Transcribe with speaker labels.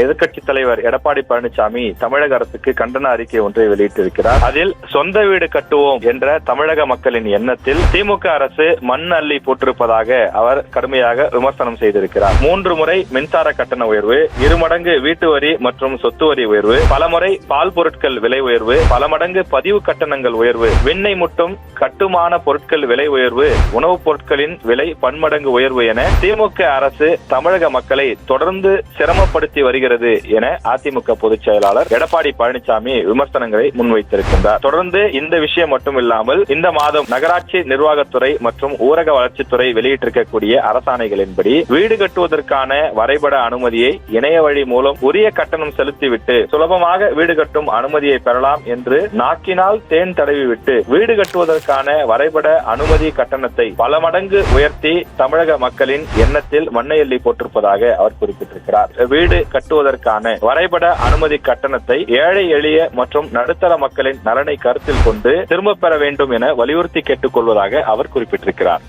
Speaker 1: எதிர்க்கட்சி தலைவர் எடப்பாடி பழனிசாமி தமிழக அரசுக்கு கண்டன அறிக்கை ஒன்றை வெளியிட்டிருக்கிறார். அதில் சொந்த வீடு கட்டுவோம் என்ற தமிழக மக்களின் எண்ணத்தில் திமுக அரசு மண் அள்ளி போட்டிருப்பதாக அவர் கடுமையாக விமர்சனம் செய்திருக்கிறார். மூன்று முறை மின்சார கட்டண உயர்வு இருமடங்கு வீட்டு வரி மற்றும் சொத்து வரி உயர்வு பலமுறை பால் பொருட்கள் விலை உயர்வு பல மடங்கு பதிவு கட்டணங்கள் உயர்வு விண்ணை முட்டும் கட்டுமான பொருட்கள் விலை உயர்வு உணவுப் பொருட்களின் விலை பன்மடங்கு உயர்வு என திமுக அரசு தமிழக மக்களை தொடர்ந்து சிரமப்படுத்தி வருகிறது. வருகிறது என அதிமுக பொதுச் செயலாளர் எடப்பாடி பழனிசாமி விமர்சனங்களை முன்வைத்திருக்கின்றார். தொடர்ந்து இந்த விஷயம் மட்டுமில்லாமல் இந்த மாதம் நகராட்சி நிர்வாகத்துறை மற்றும் ஊரக வளர்ச்சித்துறை வெளியிட்டிருக்கக்கூடிய அரசாணைகளின்படி வீடு கட்டுவதற்கான வரைபட அனுமதியை இணைய வழி மூலம் உரிய கட்டணம் செலுத்திவிட்டு சுலபமாக வீடு கட்டும் அனுமதியை பெறலாம் என்று நாக்கினால் தேன் தடவிவிட்டு வீடு கட்டுவதற்கான வரைபட அனுமதி கட்டணத்தை பல மடங்கு உயர்த்தி தமிழக மக்களின் எண்ணத்தில் மண்ணை எல்லி போட்டிருப்பதாக அவர் குறிப்பிட்டிருக்கிறார். வீடு கட்ட கட்டுவதற்கான வரைபட அனுமதி கட்டணத்தை ஏழை எளிய மற்றும் நடுத்தர மக்களின் நலனை கருத்தில் கொண்டு திரும்பப் பெற வேண்டும் என வலியுறுத்தி கேட்டுக்கொள்வதாக அவர் குறிப்பிட்டிருக்கிறார்.